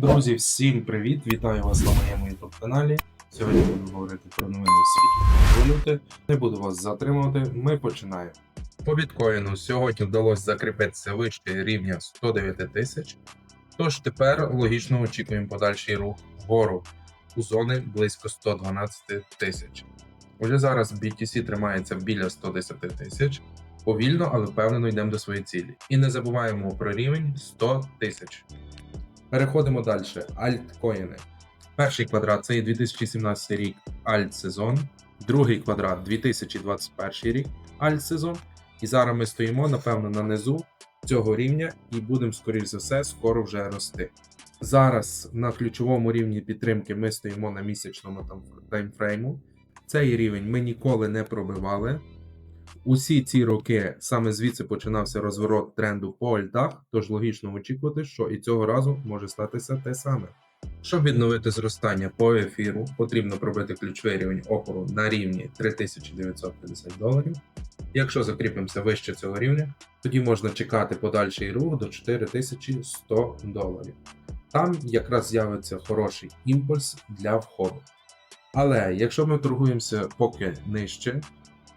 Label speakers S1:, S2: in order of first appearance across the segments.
S1: Друзі, всім привіт! Вітаю вас на моєму YouTube каналі. Сьогодні буду говорити про новини в світі валюти. Не буду вас затримувати. Ми починаємо. По біткоїну сьогодні вдалося закріпитися вище рівня 109 тисяч. Тож тепер логічно очікуємо подальший рух вгору у зони близько 112 тисяч. Уже зараз BTC тримається біля 110 тисяч. Повільно, але впевнено йдемо до своєї цілі. І не забуваємо про рівень 100 тисяч. Переходимо далі. Альткоїни. Перший квадрат це є 2017 рік альт-сезон, другий квадрат 2021 рік альт-сезон. І зараз ми стоїмо, напевно, на низу цього рівня і будемо, скоріш за все, скоро вже рости. Зараз на ключовому рівні підтримки ми стоїмо на місячному там таймфрейму. Цей рівень ми ніколи не пробивали. Усі ці роки саме звідси починався розворот тренду по альтах, тож логічно очікувати, що і цього разу може статися те саме. Щоб відновити зростання по ефіру, потрібно пробити ключовий рівень опору на рівні 3950 доларів. Якщо закріпимося вище цього рівня, тоді можна чекати подальший рух до 4100 доларів. Там якраз з'явиться хороший імпульс для входу. Але якщо ми торгуємося поки нижче,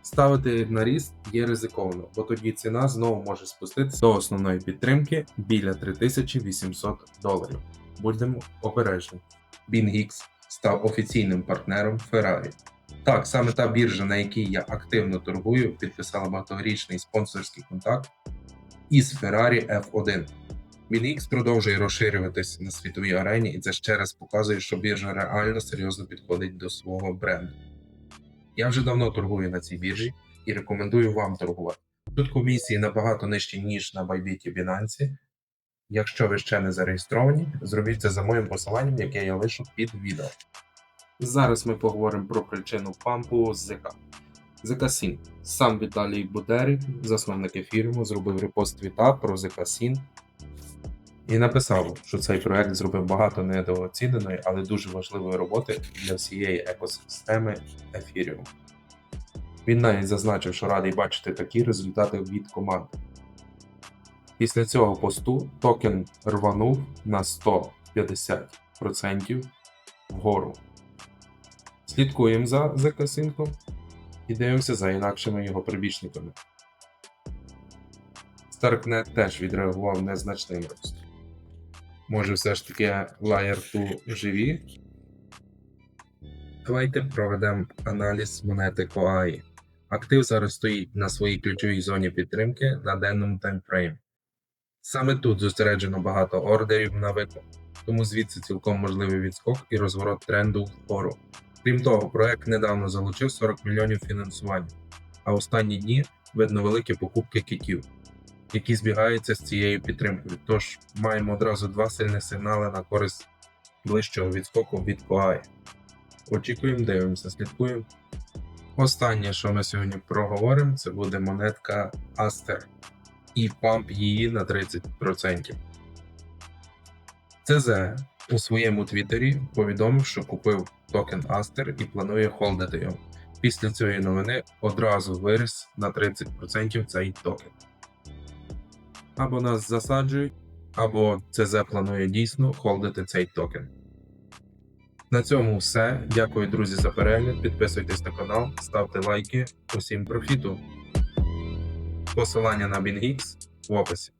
S1: ставити на ріст є ризиковано, бо тоді ціна знову може спуститися до основної підтримки біля 3800 доларів. Будемо обережні. BingX став офіційним партнером Ferrari. Так, саме та біржа, на якій я активно торгую, підписала багаторічний спонсорський контакт із Ferrari F1. BingX продовжує розширюватись на світовій арені, і це ще раз показує, що біржа реально серйозно підходить до свого бренду. Я вже давно торгую на цій біржі і рекомендую вам торгувати. Тут комісії набагато нижчі, ніж на Bybit і Binance. Якщо ви ще не зареєстровані, зробіть це за моїм посиланням, яке я лишу під відео. Зараз ми поговоримо про причину пампу ЗК. ЗК Сін. Сам Віталій Будерик, засновник ефіруму, зробив репост твіта про ЗК Сін і написав, що цей проект зробив багато недооціненої, але дуже важливої роботи для всієї екосистеми ефіріуму. Він навіть зазначив, що радий бачити такі результати від команди. Після цього посту токен рванув на 150% вгору. Слідкуємо за ZK-синком і дивимося за інакшими його прибічниками. Starknet теж відреагував незначним ростом. Може, все ж таки Layer 2 живі? Давайте проведемо аналіз монети Koai. Актив зараз стоїть на своїй ключовій зоні підтримки на денному таймфреймі. Саме тут зосереджено багато ордерів на викуп, тому звідси цілком можливий відскок і розворот тренду вгору. Крім того, проект недавно залучив 40 мільйонів фінансування, а останні дні видно великі покупки китів, які збігаються з цією підтримкою. Тож маємо одразу два сильних сигнали на користь ближчого відскоку від Коаї. Очікуємо, дивимося, слідкуємо. Останнє, що ми сьогодні проговоримо, це буде монетка Aster і памп її на 30%. ЦЗ у своєму твіттері повідомив, що купив токен Aster і планує холдити його. Після цієї новини одразу виріс на 30% цей токен. Або нас засаджують, або ЦЗ планує дійсно холдити цей токен. На цьому все. Дякую, друзі, за перегляд. Підписуйтесь на канал, ставте лайки. Усім профіту. Посилання на BingX в описі.